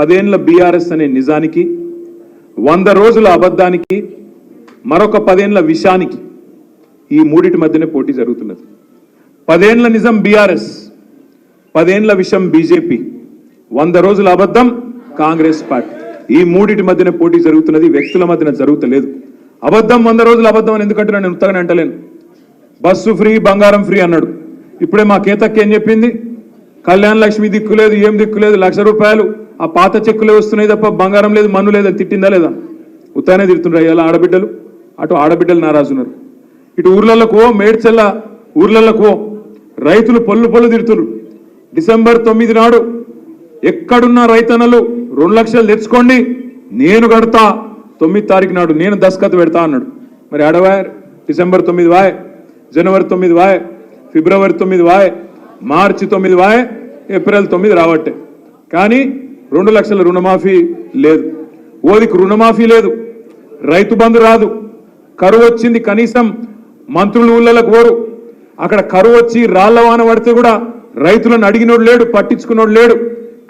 పదేండ్ల BRS అనే నిజానికి వంద రోజుల అబద్ధానికి మరొక పదేండ్ల విషానికి ఈ మూడిటి మధ్యనే పోటీ జరుగుతున్నది. పదేండ్ల నిజం బీఆర్ఎస్ పదేండ్ల విషం బీజేపీ వంద రోజుల అబద్ధం కాంగ్రెస్ పార్టీ. ఈ మూడిటి మధ్యన పోటీ జరుగుతున్నది వ్యక్తుల మధ్యన జరుగుతలేదు. అబద్ధం వంద రోజుల అబద్ధం అని ఎందుకంటే నేను ఉత్తగానే అంటలేను. బస్సు ఫ్రీ బంగారం ఫ్రీ అన్నాడు. ఇప్పుడే మా కేతక్క ఏం చెప్పింది? కళ్యాణ్ లక్ష్మి దిక్కులేదు ఏం దిక్కులేదు లక్ష రూపాయలు ఆ పాత చెక్కులే వస్తున్నాయి తప్ప బంగారం లేదు మన్ను లేదు అది తిట్టిందా లేదా? ఉత్తానే తిడుతుండ్రు. అయ్యాల ఆడబిడ్డలు అటు ఆడబిడ్డలు నారాజున్నారు. ఇటు ఊర్లలో మేడ్చల్ల మేడ్చెల్ల ఊర్లలకు రైతులు పళ్ళు పొల్లు తిడుతున్నారు డిసెంబర్ తొమ్మిది నాడు ఎక్కడున్న రైతన్నలు రెండు లక్షలు తెచ్చుకోండి నేను కడతా. తొమ్మిది తారీఖు నాడు నేను దస్కత్ పెడతా అన్నాడు. మరి ఆడవాయ్ డిసెంబర్ తొమ్మిది వాయ్ జనవరి తొమ్మిది వాయ్ ఫిబ్రవరి తొమ్మిది వాయ్ మార్చి తొమ్మిది వాయ్ ఏప్రిల్ తొమ్మిది రావట్టే. కానీ రెండు లక్షల రుణమాఫీ లేదు. ఓదికి రుణమాఫీ లేదు. రైతు బంధు రాదు. కరువు వచ్చింది కనీసం మంత్రులు ఊళ్ళలకు పోరు. అక్కడ కరువు వచ్చి రాళ్ళ వాన పడితే కూడా రైతులను అడిగినోడు లేడు పట్టించుకున్నోడు లేడు.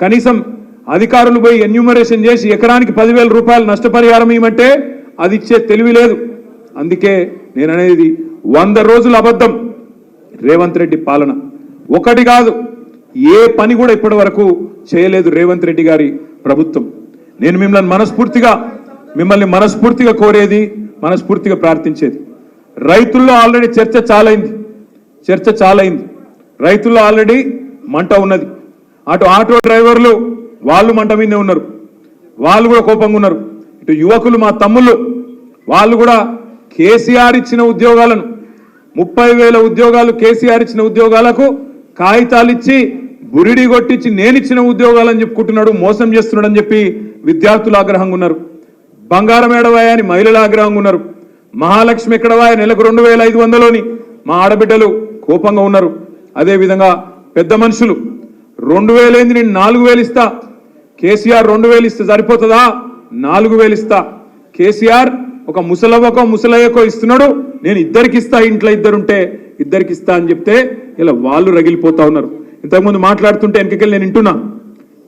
కనీసం అధికారులు పోయి ఎన్యూమరేషన్ చేసి ఎకరానికి పదివేల రూపాయలు నష్టపరిహారం ఇవ్వమంటే అది ఇచ్చే తెలివి లేదు. అందుకే నేను అనేది వంద రోజుల అబద్ధం. రేవంత్ రెడ్డి పాలన. ఒకటి కాదు. ఏ పని కూడా ఇప్పటి వరకు చేయలేదు రేవంత్ రెడ్డి గారి ప్రభుత్వం. నేను మిమ్మల్ని మనస్ఫూర్తిగా మిమ్మల్ని మనస్ఫూర్తిగా కోరేది మనస్ఫూర్తిగా ప్రార్థించేది. రైతుల్లో ఆల్రెడీ చర్చ చాలైంది. చర్చ చాలైంది. రైతుల్లో ఆల్రెడీ మంట ఉన్నది. అటు ఆటో డ్రైవర్లు వాళ్ళు మంట మీదే ఉన్నారు. వాళ్ళు కూడా కోపంగా ఉన్నారు. ఇటు యువకులు మా తమ్ముళ్ళు వాళ్ళు కూడా కేసీఆర్ ఇచ్చిన ఉద్యోగాలను ముప్పై వేల ఉద్యోగాలు కేసీఆర్ ఇచ్చిన ఉద్యోగాలకు కాగితాలు ఇచ్చి బురిడి కొట్టించి నేను ఇచ్చిన ఉద్యోగాలని చెప్పుకుంటున్నాడు మోసం చేస్తున్నాడని చెప్పి విద్యార్థులు ఆగ్రహంగా ఉన్నారు. బంగారం ఏడవాయని మహిళలు ఆగ్రహంగా ఉన్నారు. మహాలక్ష్మి ఎక్కడవాయ నెలకు రెండు వేల ఐదు వందలోని మా ఆడబిడ్డలు కోపంగా ఉన్నారు. అదేవిధంగా పెద్ద మనుషులు రెండు వేలేంది నేను నాలుగు వేలు ఇస్తా. కేసీఆర్ రెండు వేలు ఇస్తే సరిపోతుందా? నాలుగు వేలు ఇస్తా. కేసీఆర్ ఒక ముసలవ్వకో ముసలయ్యకో ఇస్తున్నాడు. నేను ఇద్దరికి ఇస్తా ఇంట్లో ఇద్దరుంటే ఇద్దరికి ఇస్తా అని చెప్తే ఇలా వాళ్ళు రగిలిపోతా ఉన్నారు. ఇంతకుముందు మాట్లాడుతుంటే వెనకకెళ్ళి నేను వింటున్నా.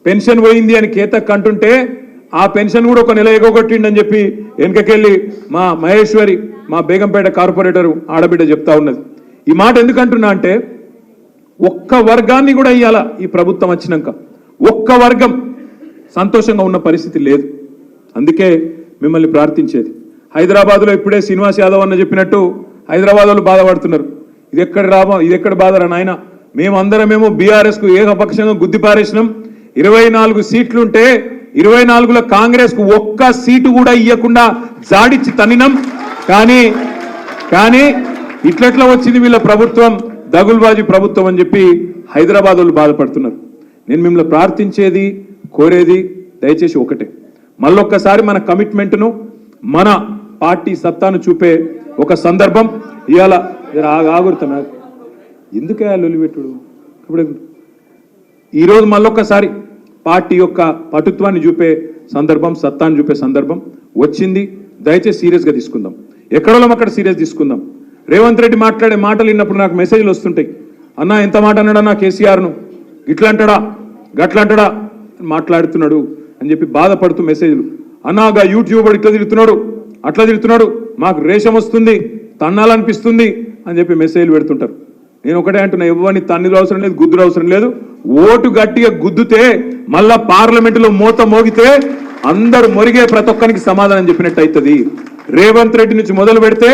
పెన్షన్ పోయింది అని కేతక్ అంటుంటే ఆ పెన్షన్ కూడా ఒక నెల ఎగొట్టిండని చెప్పి వెనకకెళ్ళి మా మహేశ్వరి మా బేగంపేట కార్పొరేటరు ఆడబిడ్డ చెప్తా ఉన్నది. ఈ మాట ఎందుకంటున్నా అంటే ఒక్క వర్గాన్ని కూడా ఇయ్యాల ఈ ప్రభుత్వం వచ్చినాక. ఒక్క వర్గం సంతోషంగా ఉన్న పరిస్థితి లేదు. అందుకే మిమ్మల్ని ప్రార్థించేది. హైదరాబాద్లో ఇప్పుడే శ్రీనివాస్ యాదవ్ అన్న చెప్పినట్టు హైదరాబాద్ వాళ్ళు బాధపడుతున్నారు. ఇది ఎక్కడ రాబో ఇది ఎక్కడ బాధరా నాయన? మేమందరమేమో బీఆర్ఎస్కు ఏకపక్షంగా గుద్దిపారేసినాం ఇరవై నాలుగు సీట్లుంటే ఇరవై నాలుగులో కాంగ్రెస్కు ఒక్క సీటు కూడా ఇవ్వకుండా జాడిచ్చి తన్నినాం. కానీ కానీ ఇట్లట్లా వచ్చింది వీళ్ళ ప్రభుత్వం? దగుల్బాజీ ప్రభుత్వం అని చెప్పి హైదరాబాద్ వాళ్ళు బాధపడుతున్నారు. నేను మిమ్మల్ని ప్రార్థించేది కోరేది దయచేసి ఒకటే. మళ్ళొక్కసారి మన కమిట్మెంట్ను మన పార్టీ సత్తాను చూపే ఒక సందర్భం. ఇవాళ ఆగురుతున్నారు ఎందుకే ఆ లొలిపెట్టుడు ఇప్పుడు ఈరోజు మళ్ళొక్కసారి పార్టీ యొక్క పటుత్వాన్ని చూపే సందర్భం సత్తాన్ని చూపే సందర్భం వచ్చింది. దయచేసి సీరియస్గా తీసుకుందాం. ఎక్కడో అక్కడ సీరియస్ తీసుకుందాం. రేవంత్ రెడ్డి మాట్లాడే మాటలు విన్నప్పుడు నాకు మెసేజ్లు వస్తుంటాయి. అన్న ఎంత మాట అన్నాడన్నా కేసీఆర్ను? ఇట్లా అంటాడా గట్లా అంటాడా మాట్లాడుతున్నాడు అని చెప్పి బాధపడుతూ మెసేజ్లు. అన్నాగా యూట్యూబర్ ఇట్లా తిడుతున్నాడు అట్లా తిడుతున్నాడు మాకు రేషం వస్తుంది తన్నాలనిపిస్తుంది అని చెప్పి మెసేజ్లు పెడుతుంటారు. నేను ఒకటే అంటున్నా ఇవ్వని తన్నిలు అవసరం లేదు గుద్దులు అవసరం లేదు. ఓటు గట్టిగా గుద్దుతే మళ్ళా పార్లమెంటులో మూత మోగితే అందరు మొరిగే ప్రతి ఒక్కరికి సమాధానం చెప్పినట్టు అవుతుంది రేవంత్ రెడ్డి నుంచి మొదలు పెడితే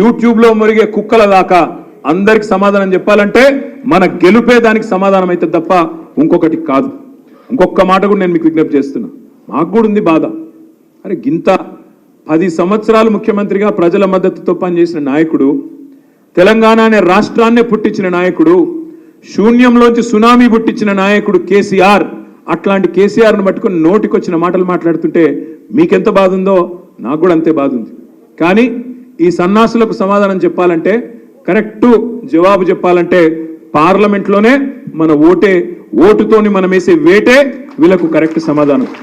యూట్యూబ్లో మొరిగే కుక్కల దాకా అందరికి సమాధానం చెప్పాలంటే మన గెలుపే దానికి సమాధానం అవుతుంది తప్ప ఇంకొకటి కాదు. ఇంకొక మాట కూడా నేను మీకు విజ్ఞప్తి చేస్తున్నా. మాకు కూడా ఉంది బాధ. అరే గింత పది సంవత్సరాలు ముఖ్యమంత్రిగా ప్రజల మద్దతుతో పనిచేసిన నాయకుడు తెలంగాణ అనే రాష్ట్రాన్నే పుట్టించిన నాయకుడు శూన్యంలోంచి సునామీ పుట్టించిన నాయకుడు కేసీఆర్ అట్లాంటి కేసీఆర్ను పట్టుకొని నోటికొచ్చిన మాటలు మాట్లాడుతుంటే మీకెంత బాధ ఉందో నాకు కూడా అంతే బాధ ఉంది కానీ ఈ సన్నాసులకు సమాధానం చెప్పాలంటే కరెక్టు జవాబు చెప్పాలంటే పార్లమెంట్లోనే మన ఓటే ఓటుతోని మనం వేసే వేటే వీళ్ళకు కరెక్ట్ సమాధానం.